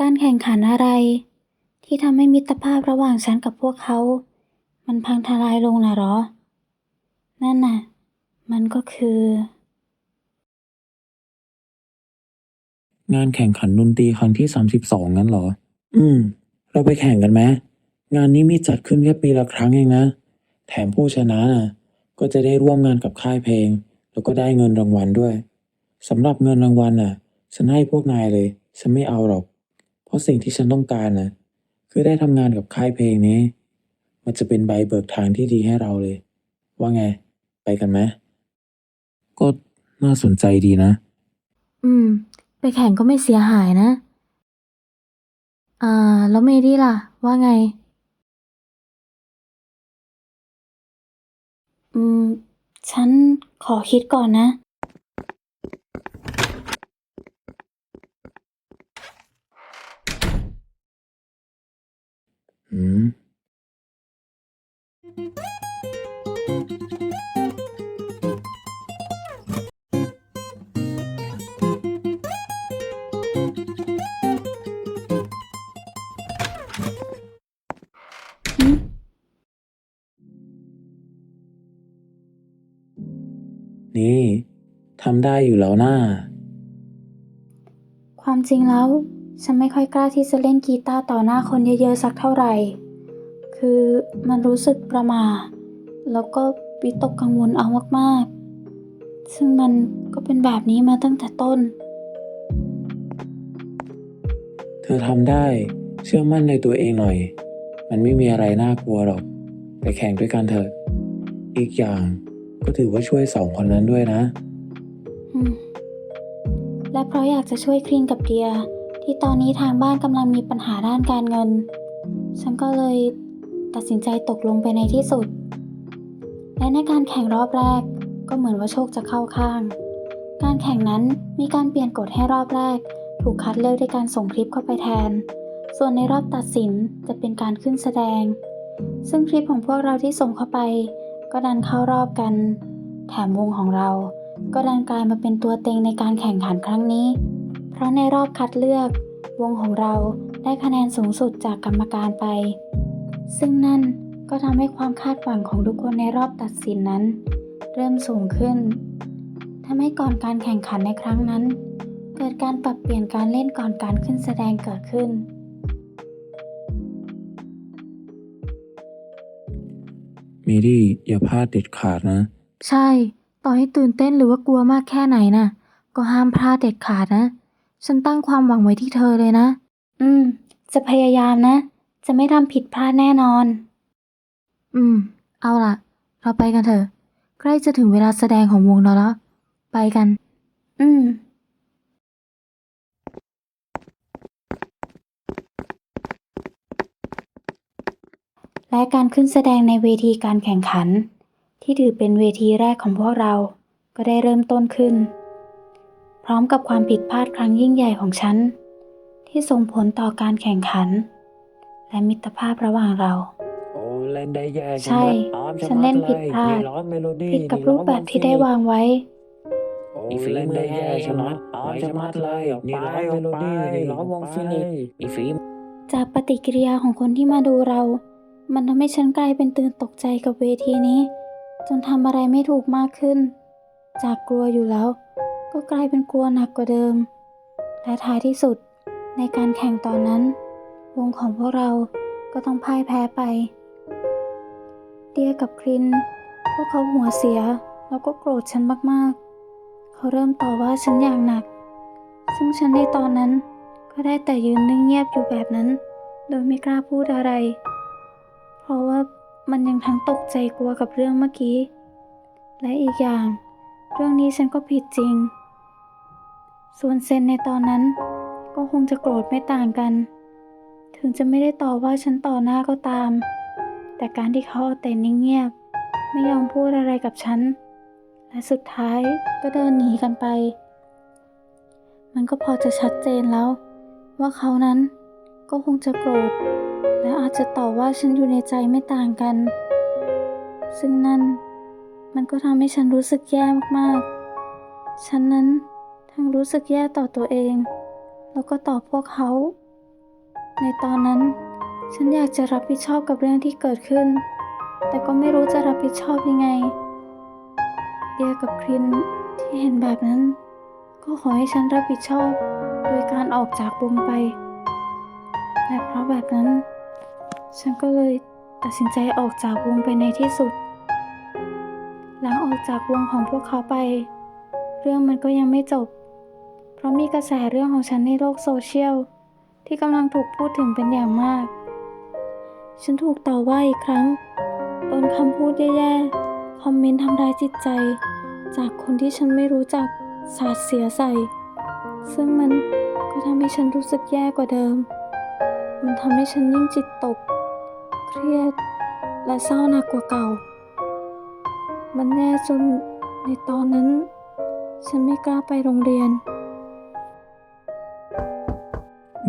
การแข่งขันอะไร ที่ทำให้มิตรภาพระหว่างฉันกับพวกเขา มันพังทลายลงนะหรอ นั่นน่ะ มันก็คือ งานแข่งขันดนตรีครั้งที่สามสิบสองงั้นเหรอ อืม เราไปแข่งกันไหม งานนี้มีจัดขึ้นแค่ปีละครั้งเองนะ แถมผู้ชนะน่ะ ก็จะได้ร่วมงานกับค่ายเพลง แล้วก็ได้เงินรางวัลด้วย สำหรับเงินรางวัลน่ะ ฉันให้พวกนายเลย ฉันไม่เอาหรอก ราะสิ่งที่ฉันต้องการน่ะคือได้ทำงานกับค่ายเพลงนี้ มันจะเป็นใบเบิกทางที่ดีให้เราเลย ว่าไง ไปกันไหมก็น่าสนใจดีนะ อืม ไปแข่งก็ไม่เสียหายนะ อ่า แล้วเมดี้ล่ะ ว่าไง อืม ฉันขอคิดก่อนนะ อืมนี่ทำได้อยู่แล้วนะ่า ความจริงแล้ว ฉันไม่ค่อยกล้าที่จะเล่นกีตาร์ต่อหน้าคนเยอะๆสักเท่าไหร่ คือมันรู้สึกประหม่าแล้วก็วิตกกังวลเอามากๆ ซึ่งมันก็เป็นแบบนี้มาตั้งแต่ต้น เธอทำได้ เชื่อมั่นในตัวเองหน่อย มันไม่มีอะไรน่ากลัวหรอก ไปแข่งด้วยกันเถอะ อีกอย่างก็ถือว่าช่วยสองคนนั้นด้วยนะอืมและเพราะอยากจะช่วยครีนกับเดีย ที่ตอนนี้ทางบ้านกำลังมีปัญหาด้านการเงิน ฉันก็เลยตัดสินใจตกลงไปในที่สุด และในการแข่งรอบแรก ก็เหมือนว่าโชคจะเข้าข้าง การแข่งนั้นมีการเปลี่ยนกฎให้รอบแรก ถูกคัดเลือกด้วยการส่งคลิปเข้าไปแทน ส่วนในรอบตัดสินจะเป็นการขึ้นแสดง ซึ่งคลิปของพวกเราที่ส่งเข้าไป ก็ดันเข้ารอบกัน แถมวงของเรา ก็ดันกลายมาเป็นตัวเต็งในการแข่งขันครั้งนี้ ราะในรอบคัดเลือก วงของเราได้คะแนนสูงสุดจากกรรมการไป ซึ่งนั่นก็ทำให้ความคาดหวังของทุกคนในรอบตัดสินนั้น เริ่มสูงขึ้นทำให้ก่อนการแข่งขันในครั้งนั้น เกิดการปรับเปลี่ยนการเล่นก่อนการขึ้นแสดงเกิดขึ้นเมดี้อย่าพลาดเด็ดขาดนะ ใช่ ต่อให้ตื่นเต้นหรือว่ากลัวมากแค่ไหนน่ะ ก็ห้ามพลาดเด็ดขาดนะ ฉันตั้งความหวังไว้ที่เธอเลยนะ อืม จะพยายามนะ จะไม่ทำผิดพลาดแน่นอน อืม เอาล่ะ เราไปกันเถอะ ใกล้จะถึงเวลาแสดงของวงเราแล้ว ไปกัน อืม และการขึ้นแสดงในเวทีการแข่งขัน ที่ถือเป็นเวทีแรกของพวกเรา ก็ได้เริ่มต้นขึ้น พร้อมกับความผิดพลาดครั้งยิ่งใหญ่ของฉัน ที่ส่งผลต่อการแข่งขัน และมิตรภาพระหว่างเรา โอ้เล่นได้แย่ใช่ ฉันเล่นผิดพลาดผิดกับรูปแบบที่ได้วางไว้อีฟิล์มได้แย่ชนะออมชนะเลยนี่ร้องเมโลดี้นี่ร้องวงฟินิกอีฟิล์มจากปฏิกิริยาของคนที่มาดูเรา มันทำให้ฉันกลายเป็นตื่นตกใจกับเวทีนี้ จนทำอะไรไม่ถูกมากขึ้น จากกลัวอยู่แล้ว ก็กลายเป็นกลัวหนักกว่าเดิม และท้ายที่สุดในการแข่งตอนนั้น วงของพวกเราก็ต้องพ่ายแพ้ไป เดียกับคริน พวกเขาหัวเสียแล้วก็โกรธฉันมากๆ เขาเริ่มต่อว่าฉันอย่างหนัก ซึ่งฉันในตอนนั้นก็ได้แต่ยืนนิ่งเงียบอยู่แบบนั้น โดยไม่กล้าพูดอะไร เพราะว่ามันยังทั้งตกใจกลัวกับเรื่องเมื่อกี้ และอีกอย่าง เรื่องนี้ฉันก็ผิดจริง ส่วนเซนในตอนนั้น ก็คงจะโกรธไม่ต่างกัน ถึงจะไม่ได้ต่อว่าฉันต่อหน้าก็ตาม แต่การที่เขาเอาแต่นิ่งเงียบ ไม่ยอมพูดอะไรกับฉัน และสุดท้ายก็เดินหนีกันไป มันก็พอจะชัดเจนแล้ว ว่าเขานั้นก็คงจะโกรธ และอาจจะต่อว่าฉันอยู่ในใจไม่ต่างกัน ซึ่งนั่นมันก็ทำให้ฉันรู้สึกแย่มากๆ ฉันนั้น ทั้งรู้สึกแย่ต่อตัวเอง แล้วก็ต่อพวกเขา ในตอนนั้น ฉันอยากจะรับผิดชอบกับเรื่องที่เกิดขึ้น แต่ก็ไม่รู้จะรับผิดชอบยังไงเดียกับครินที่เห็นแบบนั้น ก็ขอให้ฉันรับผิดชอบ โดยการออกจากวงไปแต่เพราะแบบนั้น ฉันก็เลยตัดสินใจออกจากวงไปในที่สุด หลังออกจากวงของพวกเขาไป เรื่องมันก็ยังไม่จบ ราะมีกระแสเรื่องของฉันในโลกโซเชียล ที่กำลังถูกพูดถึงเป็นอย่างมาก ฉันถูกต่อว่าอีกครั้งโดนคำพูดแย่ๆ คอมเมนต์ทำร้ายจิตใจ จากคนที่ฉันไม่รู้จักสาดเสียใส่ ซึ่งมันก็ทำให้ฉันรู้สึกแย่กว่าเดิม มันทำให้ฉันยิ่งจิตตก เครียด และเศร้าหนักกว่าเก่า มันแย่จนในตอนนั้น ฉันไม่กล้าไปโรงเรียน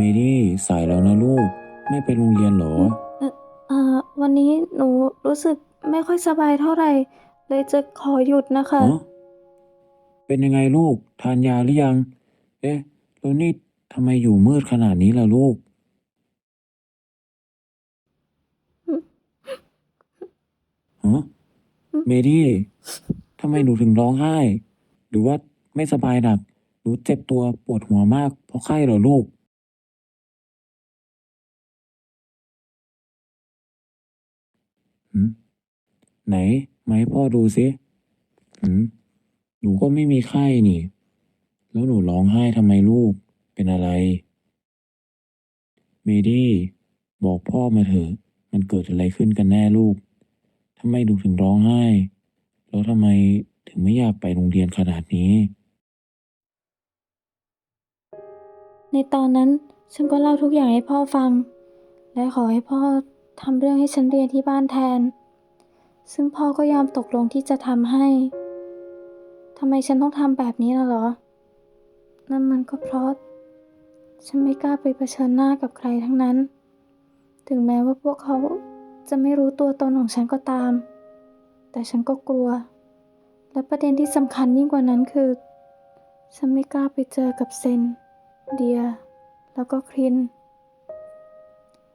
มดี้สายแล้วนะลูก ไม่ไปโรงเรียนเหรอเอ่อเอ่อวันนี้หนูรู้สึกไม่ค่อยสบายเท่าไหร่ เลยจะขอหยุดนะคะ ฮะเป็นยังไงลูก ทานยาหรือยัง เอ๊ะ แล้วนี่ทำไมอยู่มืดขนาดนี้ล่ะลูก ฮะเมดี้ทำไมหนูถึงร้องไห้ หรือว่าไม่สบายหนัก หนูเจ็บตัวปวดหัวมากเพราะไข้เหรอลูก ไหนมาให้พ่อดูสิหนูก็ไม่มีไข้นี่ แล้วหนูร้องไห้ทำไมลูก เป็นอะไร เมดี้ บอกพ่อมาเถอะ มันเกิดอะไรขึ้นกันแน่ลูกทำไมหนูถึงร้องไห้ แล้วทำไมถึงไม่อยากไปโรงเรียนขนาดนี้ ในตอนนั้นฉันก็เล่าทุกอย่างให้พ่อฟัง และขอให้พ่อ ทำเรื่องให้ฉันเรียนที่บ้านแทน ซึ่งพ่อก็ยอมตกลงที่จะทำให้ ทำไมฉันต้องทำแบบนี้ล่ะเหรอ นั่นมันก็เพราะ ฉันไม่กล้าไปเผชิญหน้ากับใครทั้งนั้น ถึงแม้ว่าพวกเขาจะไม่รู้ตัวตนของฉันก็ตาม แต่ฉันก็กลัว และประเด็นที่สำคัญยิ่งกว่านั้นคือ ฉันไม่กล้าไปเจอกับเซน เดีย แล้วก็คริน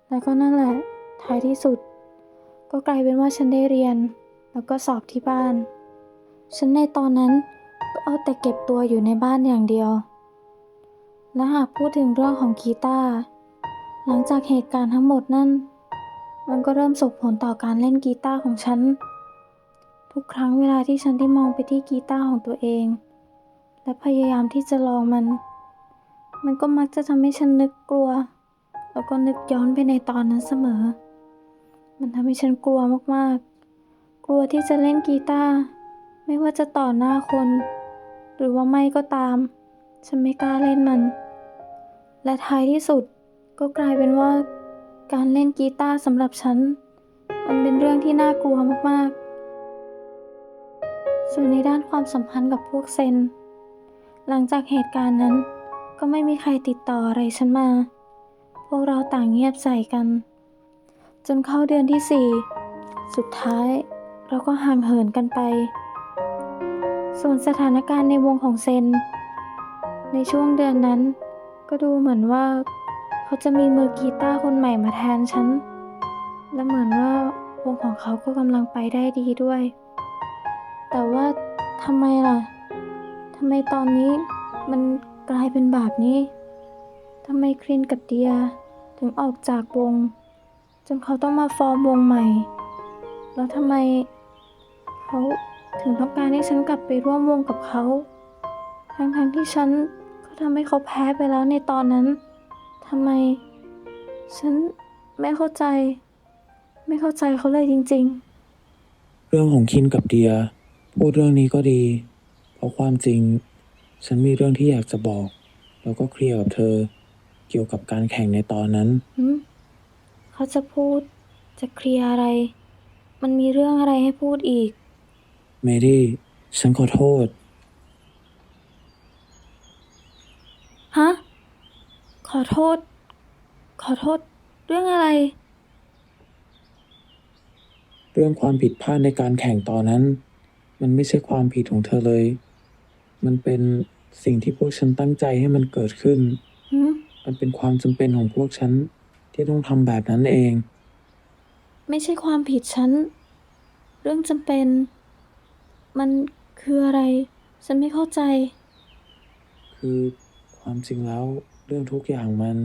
แล้วก็นั่นแหละ ท้ายที่สุด ก็กลายเป็นว่าฉันได้เรียน แล้วก็สอบที่บ้าน ฉันในตอนนั้นก็เอาแต่เก็บตัวอยู่ในบ้านอย่างเดียว และหากพูดถึงเรื่องของกีตาร์หลังจากเหตุการณ์ทั้งหมดนั่นมันก็เริ่มส่งผลต่อการเล่นกีตาร์ของฉัน ทุกครั้งเวลาที่ฉันได้มองไปที่กีตาร์ของตัวเอง และพยายามที่จะลองมัน มันก็มักจะทำให้ฉันนึกกลัว แล้วก็นึกย้อนไปในตอนนั้นเสมอ มันทำให้ฉันกลัวมากๆ กลัวที่จะเล่นกีตาร์ไม่ว่าจะต่อหน้าคน หรือว่าไม่ก็ตาม ฉันไม่กล้าเล่นมัน และท้ายที่สุดก็กลายเป็นว่า การเล่นกีตาร์สำหรับฉัน มันเป็นเรื่องที่น่ากลัวมากๆ ส่วนในด้านความสัมพันธ์กับพวกเซน หลังจากเหตุการณ์นั้น ก็ไม่มีใครติดต่ออะไรฉันมา พวกเราต่างเงียบใส่กัน จนเข้าเดือนที่สี่สุดท้ายเราก็ห่างเหินกันไป ส่วนสถานการณ์ในวงของเซน ในช่วงเดือนนั้น ก็ดูเหมือนว่า เขาจะมีมือกีตาร์คนใหม่มาแทนฉัน และเหมือนว่าวงของเขาก็กำลังไปได้ดีด้วย แต่ว่าทำไมล่ะทำไมตอนนี้มันกลายเป็นแบบนี้ทำไมครินกับเดียถึงออกจากวง จนเขาต้องมาฟอร์มวงใหม่ แล้วทำไมเขาถึงต้องการให้ฉันกลับไปร่วมวงกับเขา ทั้งๆที่ฉันก็ทำให้เขาแพ้ไปแล้วในตอนนั้นทำไม ฉันไม่เข้าใจ ไม่เข้าใจเขาเลยจริงๆเรื่องของคินกับเดีย พูดเรื่องนี้ก็ดี เพราะความจริง ฉันมีเรื่องที่อยากจะบอก แล้วก็เคลียร์กับเธอ เกี่ยวกับการแข่งในตอนนั้นหืม เขาจะพูด จะเคลียร์อะไร มันมีเรื่องอะไรให้พูดอีก เมดี้ฉันขอโทษ ฮะ ขอโทษ ขอโทษ เรื่องอะไร เรื่องความผิดพลาดในการแข่งตอนนั้น มันไม่ใช่ความผิดของเธอเลย มันเป็นสิ่งที่พวกฉันตั้งใจให้มันเกิดขึ้น หืม มันเป็นความจำเป็นของพวกฉันท ที่ต้องทำแบบนั้นเอง ไม่ใช่ความผิดฉัน เรื่องจำเป็น มันคืออะไร ฉันไม่เข้าใจ คือความจริงแล้วเรื่องทุกอย่างมัน